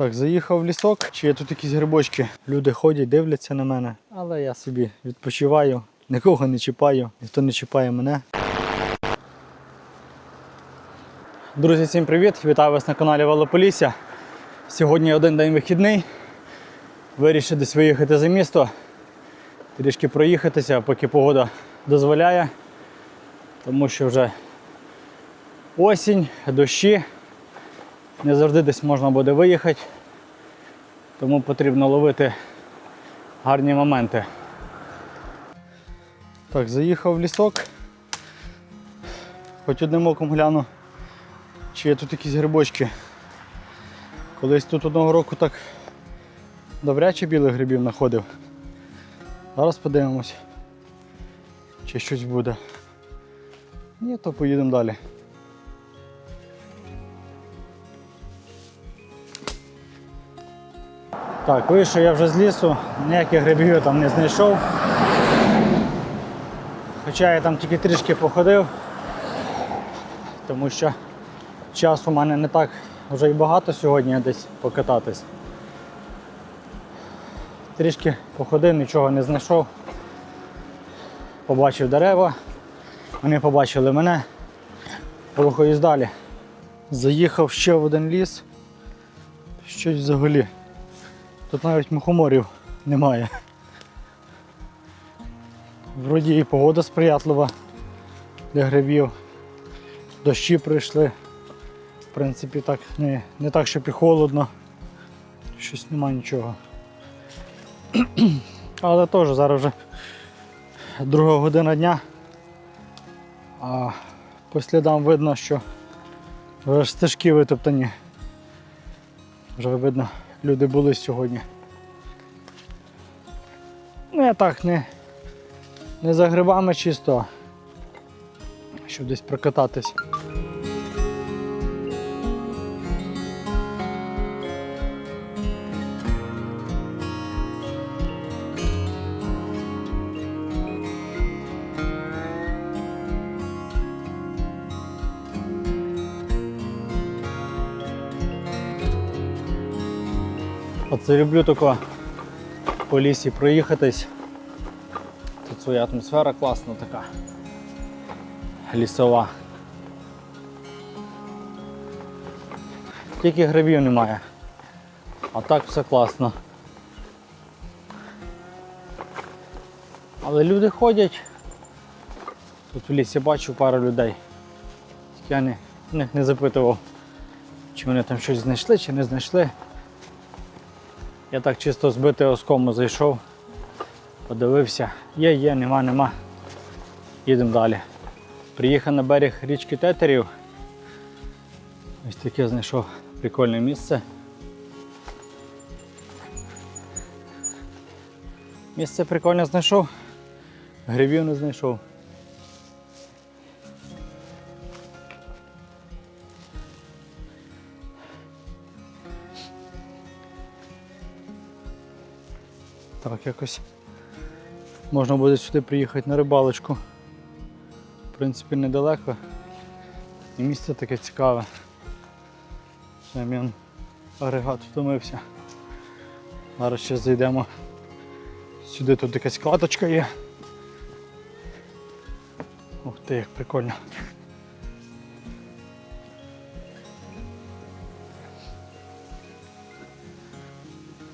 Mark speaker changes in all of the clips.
Speaker 1: Так, заїхав в лісок, чи є тут якісь грибочки. Люди ходять, дивляться на мене, але я собі відпочиваю, нікого не чіпаю, ніхто не чіпає мене. Друзі, всім привіт! Вітаю вас на каналі Велополісся. Сьогодні один день вихідний. Вирішив десь виїхати за місто, трішки проїхатися, поки погода дозволяє, тому що вже осінь, дощі. Не завжди десь можна буде виїхати, тому потрібно ловити гарні моменти. Так, заїхав в лісок. Хоч одним оком гляну, чи є тут якісь грибочки. Колись тут одного року так добряче білих грибів знаходив. Зараз подивимось, чи щось буде. Ні, то поїдемо далі. Так, вийшов я вже з лісу, ніяких грибів я там не знайшов. Хоча я там тільки трішки походив, тому що часу у мене не так вже і багато сьогодні десь покататись. Трішки походив, нічого не знайшов. Побачив дерева, вони побачили мене, рухаюсь далі. Заїхав ще в один ліс. Щось взагалі. Тут навіть мухоморів немає. Вроді і погода сприятлива для грибів. Дощі прийшли. В принципі, так не, не так, щоб і холодно. Щось немає нічого. Але теж зараз вже друга година дня. А по слідам видно, що вже стежки витоптані. Вже видно, люди були сьогодні. Ну я так не, не за грибами чисто, щоб десь прокататись. Оце люблю тако по лісі проїхатись. Тут своя атмосфера класна така. Лісова. Тільки грибів немає. А так все класно. Але люди ходять. Тут в лісі бачу пару людей. Я не, в не запитував, чи вони там щось знайшли, чи не знайшли. Я так чисто збитий оскому зайшов, подивився, є, є, нема, нема. Їдемо далі. Приїхав на берег річки Тетерів. Ось таке знайшов прикольне місце. Місце прикольне знайшов, грибів не знайшов. Так, якось можна буде сюди приїхати на рибалочку. В принципі, недалеко. І місце таке цікаве. Сем'ян агрегат втомився. Зараз ще зайдемо. Сюди тут якась кладочка є. Ух ти, як прикольно.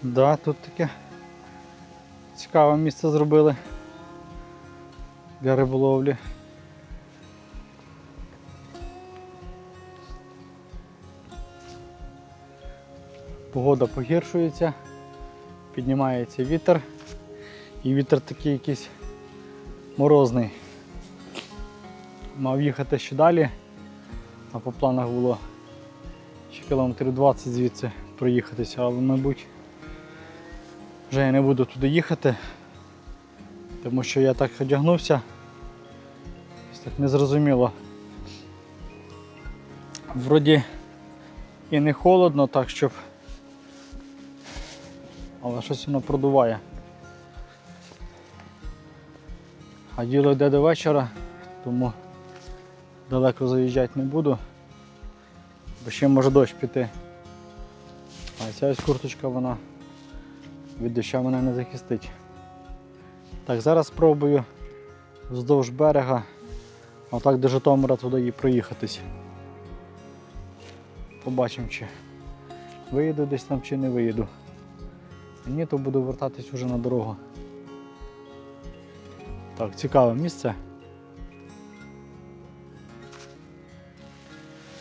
Speaker 1: Да, тут таке цікаве місце зробили для риболовлі. Погода погіршується, піднімається вітер і вітер такий якийсь морозний. Мав їхати ще далі, а по планах було ще кілометрів 20 звідси проїхатися, але мабуть вже я не буду туди їхати, тому що я так одягнувся. Так незрозуміло. Вроді і не холодно, так щоб. Але щось воно продуває. А діло йде до вечора, тому далеко заїжджати не буду, бо ще може дощ піти. А ця ось курточка вона від доща мене не захистить. Так, зараз спробую вздовж берега, отак до Житомира туди і проїхатись. Побачимо, чи виїду десь там, чи не виїду. Ні, то буду вертатись уже на дорогу. Так, цікаве місце.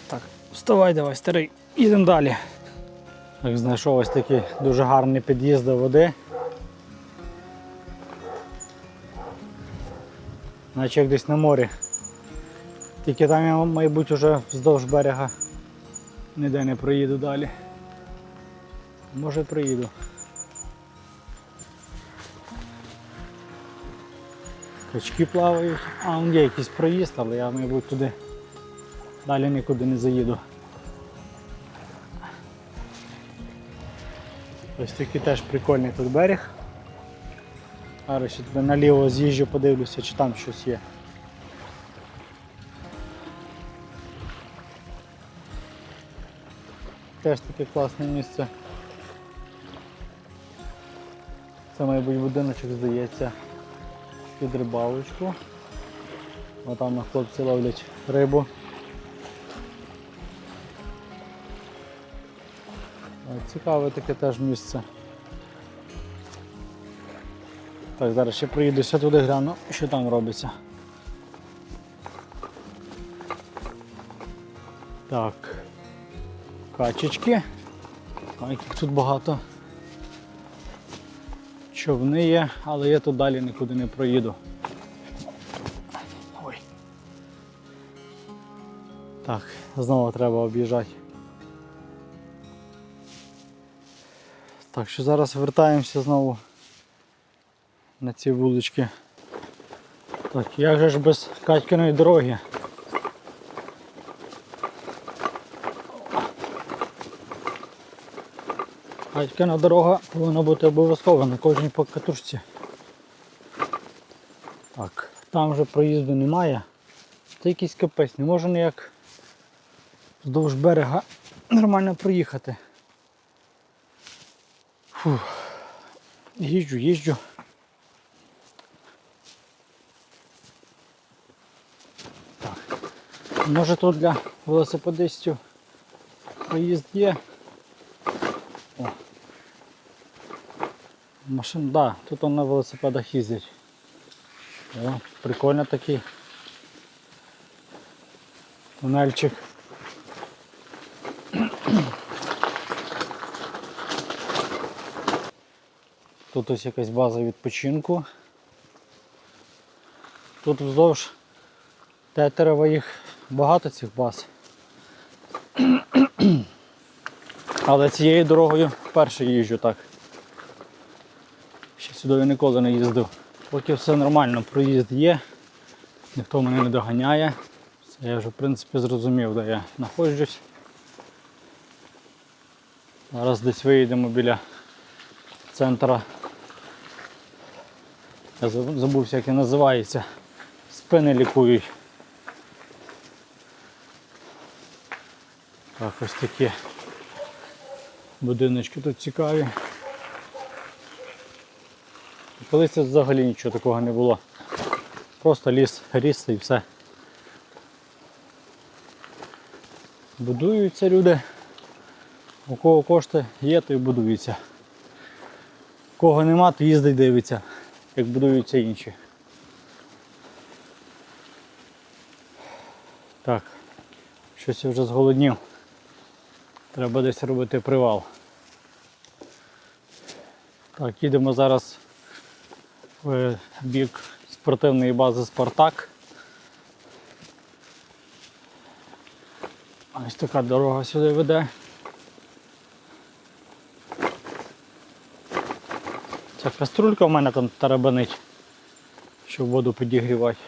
Speaker 1: Так, вставай давай, старий, їдемо далі. Так, знайшов ось такий дуже гарний під'їзд до води. Наче як десь на морі. Тільки там я, мабуть, уже вздовж берега ніде не проїду далі. Може приїду. Качки плавають. А, вон є якийсь проїзд, але я, мабуть, туди далі нікуди не заїду. Ось такий теж прикольний тут берег. Зараз ще туди наліво з'їжджу, подивлюся, чи там щось є. Теж таке класне місце. Це, мабуть, будиночок здається під рибалочку. О, там на хлопці ловлять рибу. Цікаве таке теж місце. Так, зараз ще приїдуся туди гляну, що там робиться. Так. Качечки. А яких тут багато. Човни є, але я тут далі нікуди не проїду. Ой. Так, знову треба об'їжджати. Так що зараз вертаємося знову на ці вулички. Так, як же ж без Катькиної дороги? Катькина дорога повинна бути обов'язково на кожній покатушці. Так, там вже проїзду немає. Це якийсь капець, не можу ніяк вздовж берега нормально проїхати. Фух. Їжджу, їжджу. Так. Може тут для велосипедистів проїзд є. О. Машин, да, тут он на велосипедах їздять. О, прикольно такий. Тунельчик. Тут ось якась база відпочинку. Тут вздовж Тетерева їх багато цих баз. Але цією дорогою вперше їжджу так. Ще сюди я ніколи не їздив. Поки все нормально, проїзд є, ніхто мене не доганяє. Це я вже в принципі зрозумів, де я знаходжусь. Зараз десь виїдемо біля центра. Я заб- забувся, як він називається. Спини лікують. Так, ось такі будиночки тут цікаві. Колись тут взагалі нічого такого не було. Просто ліс, ріс і все. Будуються люди. У кого кошти є, то і будуються. Кого нема, то їздить дивиться, як будуються інші. Так, щось я вже зголоднів. Треба десь робити привал. Так, їдемо зараз в бік спортивної бази Спартак. Ось така дорога сюди веде. Ця каструлька в мене там тарабанить, щоб воду підігрівати.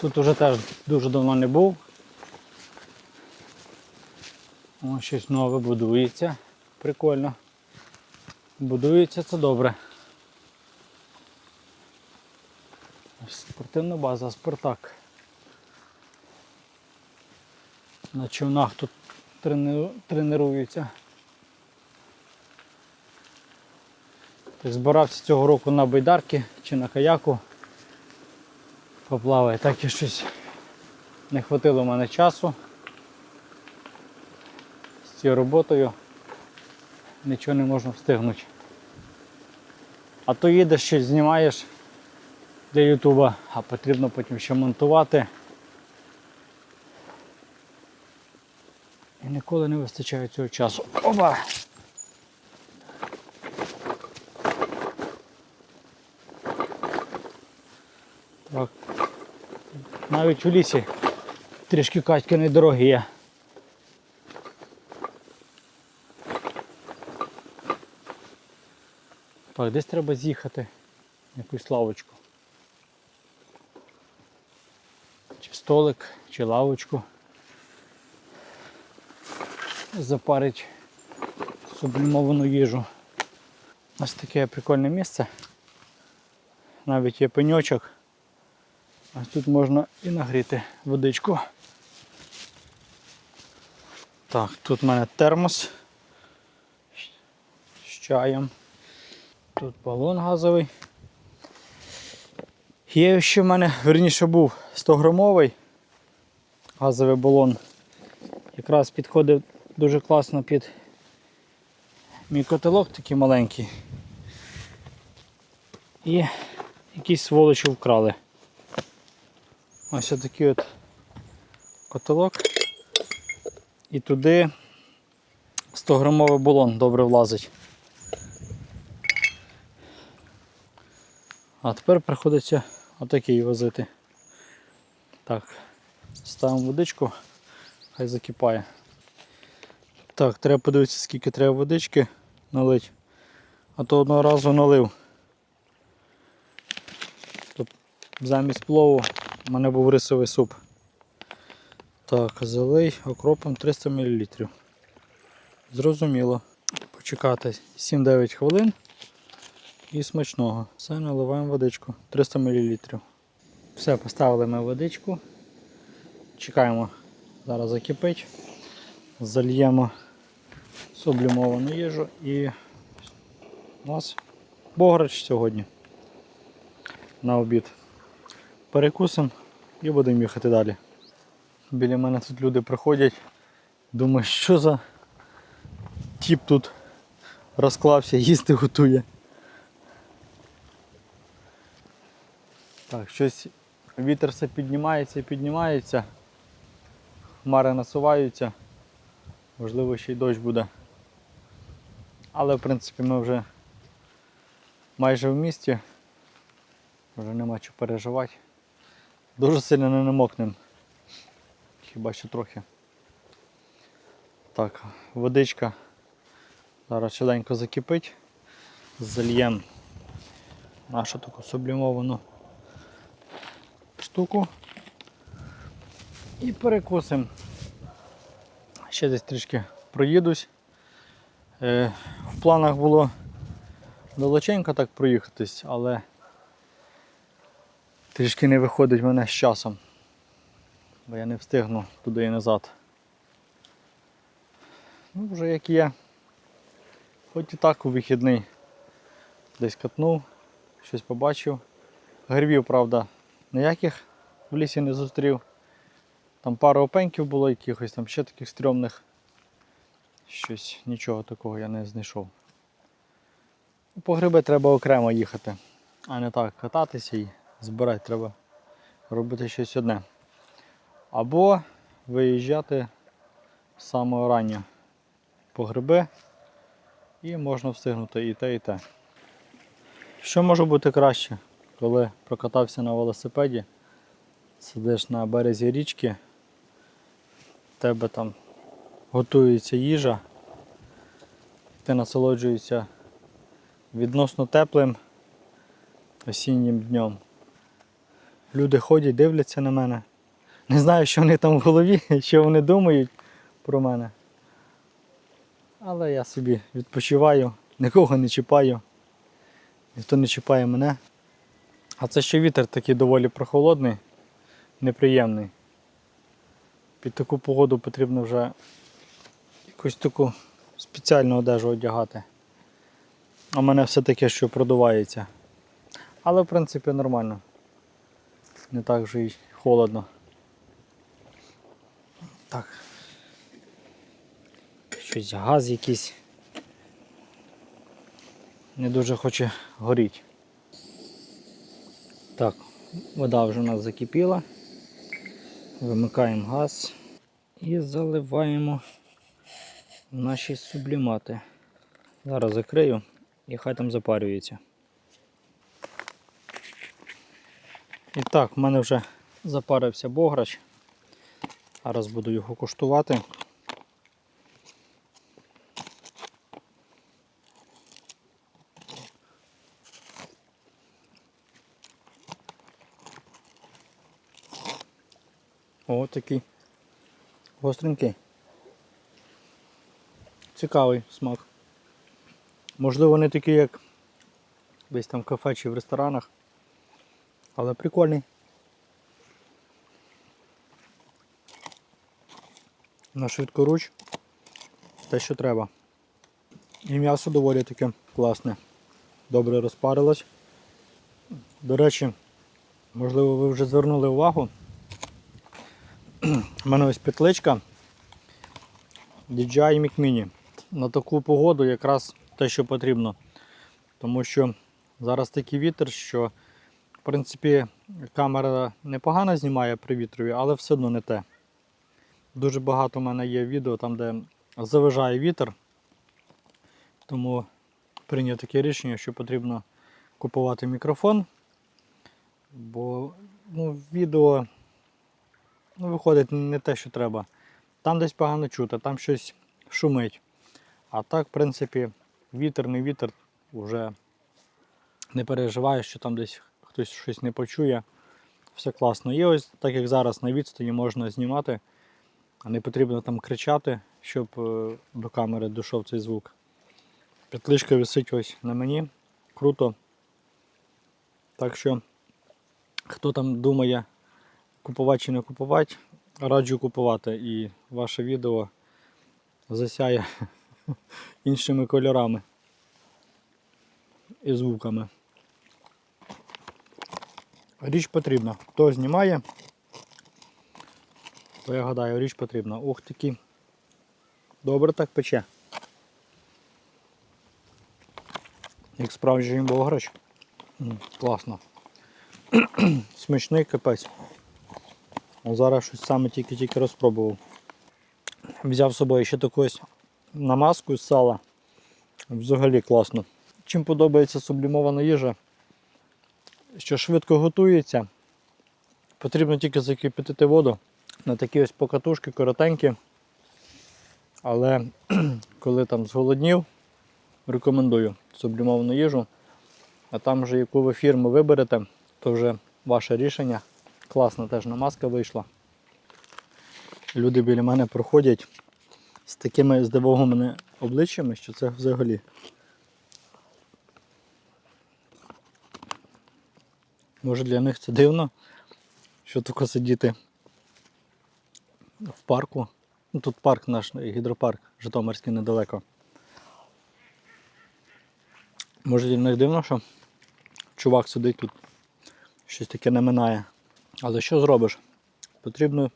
Speaker 1: Тут уже теж дуже давно не був. О, щось нове будується. Прикольно. Будується це добре. Спортивна база Спартак. На човнах тут тренуються. Збирався цього року на байдарки чи на каяку. Поплаває, так і щось не хватило мене часу. З цією роботою нічого не можна встигнути. А то їдеш щось знімаєш для Ютуба, а потрібно потім ще монтувати. І ніколи не вистачає цього часу. Оба! Так. Навіть у лісі трішки катькини дороги є. Так, десь треба з'їхати. Якусь лавочку. Чи столик, чи лавочку. Запарить сублімовану їжу. Ось таке прикольне місце. Навіть є пеньочок. Ось тут можна і нагріти водичку. Так, тут в мене термос з чаєм. Тут балон газовий. Є ще в мене, верніше був 100-грамовий газовий балон. Якраз підходив дуже класно під мій котелок такий маленький. І якісь сволочі вкрали. Ось такий от котелок. І туди 100-грамовий балон добре влазить. А тепер приходиться отакий возити. Так, ставимо водичку, хай закипає. Так, треба подивитися, скільки треба водички налить. А то одного разу налив. Тобто замість плову у мене був рисовий суп. Так, залий окропом 300 мл. Зрозуміло. Почекати 7-9 хвилин і смачного. Все, наливаємо водичку 300 мл. Все, поставили ми водичку. Чекаємо, зараз закипить. Зальємо сублімовану їжу і у нас бограч сьогодні на обід. Перекусимо і будемо їхати далі. Біля мене тут люди приходять. Думаю, що за тіп тут розклався, їсти готує. Так, щось вітер все піднімається і піднімається. Хмари насуваються. Можливо, ще й дощ буде. Але в принципі ми вже майже в місті. Вже нема чого переживати. Дуже сильно не намокнем. Хіба що трохи. Так, водичка зараз швиденько закипить. Зальємо нашу таку сублімовану штуку і перекусимо. Ще десь трішки проїдусь. Е, в планах було далеченько так проїхатись, але трішки не виходить мене з часом, бо я не встигну туди і назад. Ну, вже як є. Хоч і так у вихідний десь катнув, щось побачив. Грибів, правда, ніяких в лісі не зустрів. Там пару опеньків було якихось, там ще таких стрьомних. Щось нічого такого я не знайшов. По гриби треба окремо їхати, а не так кататися і збирати треба робити щось одне. Або виїжджати з самого рання по гриби і можна встигнути і те, і те. Що може бути краще, коли прокатався на велосипеді, сидиш на березі річки, тебе там готується їжа, ти насолоджуєшся відносно теплим осіннім днем. Люди ходять, дивляться на мене. Не знаю, що вони там в голові, що вони думають про мене. Але я собі відпочиваю, нікого не чіпаю, ніхто не чіпає мене. А це ще вітер такий доволі прохолодний, неприємний. Під таку погоду потрібно вже якусь таку спеціальну одежу одягати. А мене все таке, що продувається. Але в принципі нормально. Не так вже й холодно. Так. Щось газ якийсь. Не дуже хоче горіти. Так, вода вже у нас закипіла. Вимикаємо газ і заливаємо наші сублімати. Зараз закрию і хай там запарюється. І так, в мене вже запарився бограч. Зараз буду його куштувати. Такий гостренький. Цікавий смак. Можливо, не такий, як десь там в кафе чи в ресторанах. Але прикольний. На швидкоруч. Те, що треба. І м'ясо доволі таке класне. Добре розпарилось. До речі, можливо, ви вже звернули увагу. У мене ось петличка DJI Mic Mini. На таку погоду якраз те, що потрібно. Тому що зараз такий вітер, що в принципі камера непогано знімає при вітрові, але все одно не те. Дуже багато в мене є відео там, де заважає вітер. Тому прийняв таке рішення, що потрібно купувати мікрофон. Бо ну, відео ну, виходить не те, що треба. Там десь погано чути, там щось шумить. А так, в принципі, вітер, не вітер, вже не переживаю, що там десь хтось щось не почує. Все класно. І ось так як зараз на відстані можна знімати, а не потрібно там кричати, щоб е, до камери дійшов цей звук. Петличка висить ось на мені. Круто. Так що, хто там думає, купувати чи не купувати, раджу купувати і ваше відео засяє іншими кольорами і звуками. Річ потрібна. Хто знімає, то я гадаю, річ потрібна. Ох таки. Добре так пече. Як справжній бограч. Класно. Смачний капець. А зараз щось саме тільки-тільки розпробував. Взяв з собою ще таку намазку з сала. Взагалі класно. Чим подобається сублімована їжа, що швидко готується. Потрібно тільки закипятити воду на такі ось покатушки коротенькі. Але коли там зголоднів, рекомендую сублімовану їжу. А там вже яку ви фірму виберете, то вже ваше рішення. Класна теж намазка вийшла. Люди біля мене проходять з такими здивованими обличчями, що це взагалі. Може для них це дивно, що тако сидіти в парку. Ну, тут парк наш, гідропарк Житомирський недалеко. Може для них дивно, що чувак сидить тут, щось таке не минає. Але що зробиш? Потрібно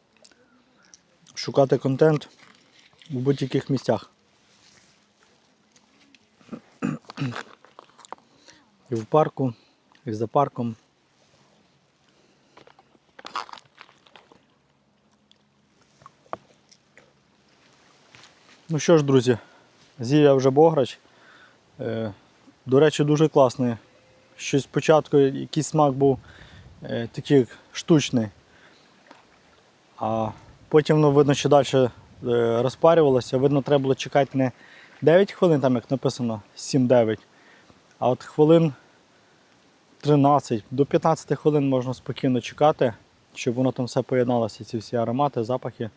Speaker 1: шукати контент в будь-яких місцях. І в парку, і за парком. Ну що ж, друзі, з'їв вже бограч. Е, До речі, дуже класний. Щось спочатку якийсь смак був такий штучний. А потім ну, видно, що далі е, розпарювалося. Видно, треба було чекати не 9 хвилин, там як написано, 7-9, а от хвилин 13 до 15 хвилин можна спокійно чекати, щоб воно там все поєдналося, ці всі аромати, запахи.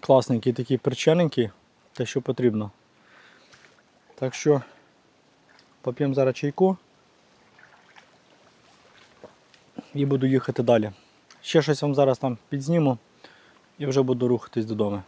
Speaker 1: Класненький такий причиненький, те, що потрібно. Так що поп'ємо зараз чайку і буду їхати далі. Ще щось вам зараз там підзніму. і вже буду рухатись додому.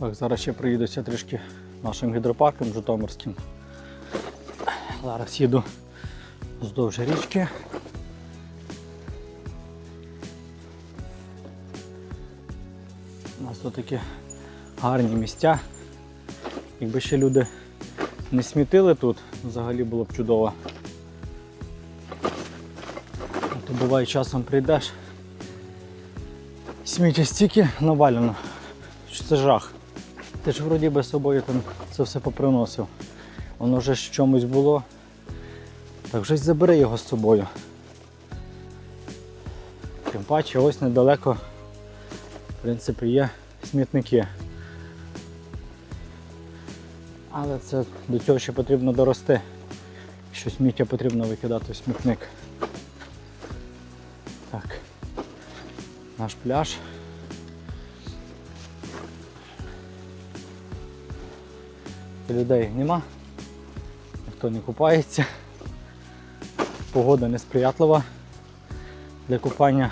Speaker 1: Так, зараз ще приїдуся трішки нашим гідропарком Житомирським. Зараз їду вздовж річки. У нас тут такі гарні місця. Якби ще люди не смітили тут, взагалі було б чудово. А то буває часом прийдеш. Сміття стільки навалено, що це жах. Ти ж вроді би собою там це все поприносив. Воно вже ж в чомусь було. Так вже забери його з собою. Тим паче ось недалеко, в принципі, є смітники. Але це до цього ще потрібно дорости. Що сміття потрібно викидати в смітник. Так. Наш пляж. Людей нема, ніхто не купається. Погода несприятлива для купання.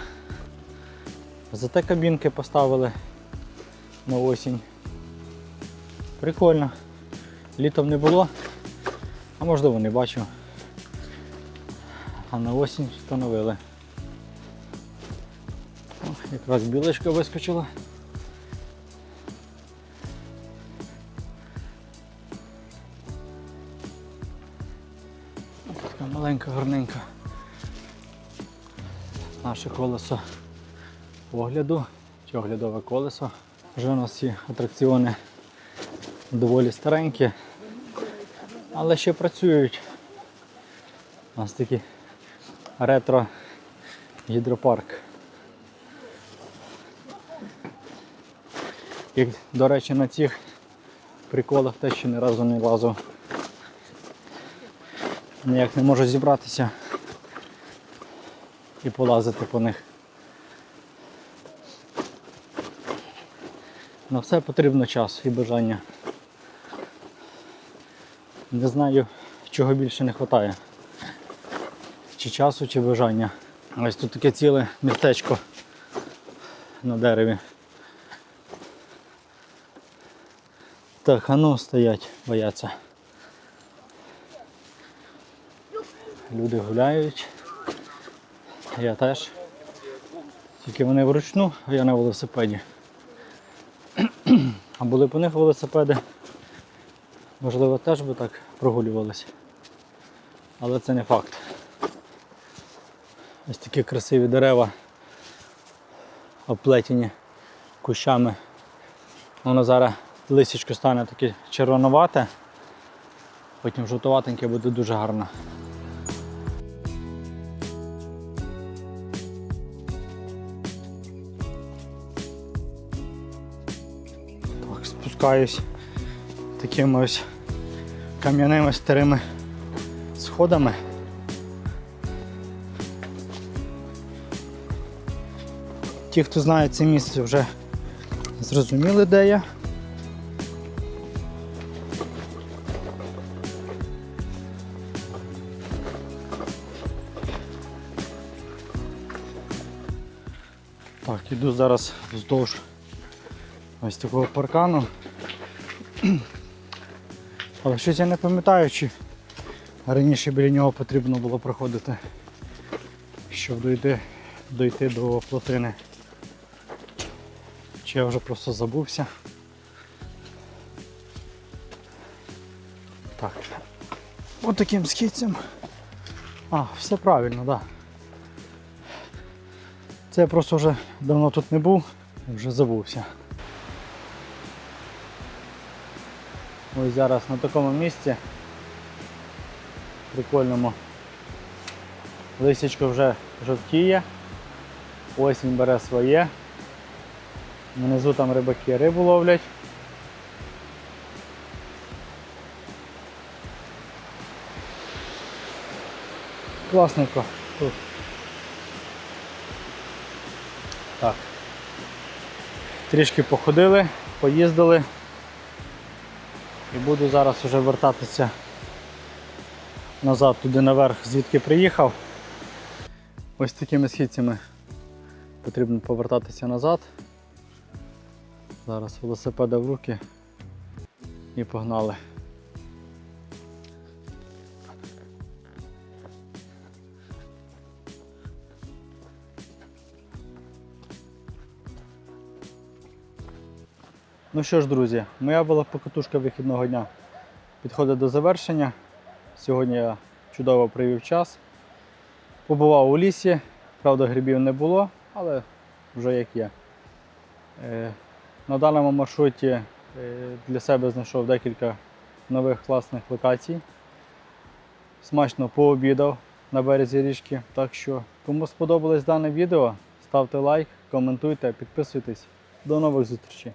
Speaker 1: Зате кабінки поставили на осінь. Прикольно. Літом не було, а можливо не бачив. А на осінь встановили. О, якраз білочка вискочила. Така маленька, гарненька. Наше колесо огляду чи оглядове колесо. Вже у нас ці атракціони доволі старенькі, але ще працюють. У нас такий ретро гідропарк. І, до речі, на цих приколах теж ще ні разу не лазив. Ніяк не можу зібратися і полазити по них. На все потрібно час і бажання. Не знаю, чого більше не вистачає. Чи часу, чи бажання. Ось тут таке ціле містечко на дереві. Так, а ну стоять, бояться. Люди гуляють. Я теж. Тільки вони вручну, а я на велосипеді. А були у них велосипеди, можливо, теж би так прогулювалися. Але це не факт. Ось такі красиві дерева, оплетені кущами. Воно зараз лисічко стане таке червонувате, потім жовтуватеньке буде дуже гарно. Спускаюсь такими ось кам'яними старими сходами. Ті, хто знає це місце, вже зрозуміли, де я. Так, іду зараз вздовж ось такого паркану. Але щось я не пам'ятаю, чи раніше біля нього потрібно було проходити, щоб дойти, дойти до плотини. Чи я вже просто забувся. Так. От таким східцем. А, все правильно, так. Да. Це я просто вже давно тут не був, вже забувся. Ось зараз на такому місці прикольному лисичко вже жовтіє, осінь бере своє. Внизу там рибаки рибу ловлять. Класненько тут. Так. Трішки походили, поїздили. Буду зараз вже вертатися назад туди наверх, звідки приїхав. Ось такими східцями потрібно повертатися назад. Зараз велосипеда в руки і погнали. Ну що ж, друзі, моя була покатушка вихідного дня підходить до завершення. Сьогодні я чудово провів час. Побував у лісі, правда, грибів не було, але вже як є. Е, На даному маршруті е, для себе знайшов декілька нових класних локацій. Смачно пообідав на березі річки. Так що, кому сподобалось дане відео, ставте лайк, коментуйте, підписуйтесь. До нових зустрічей!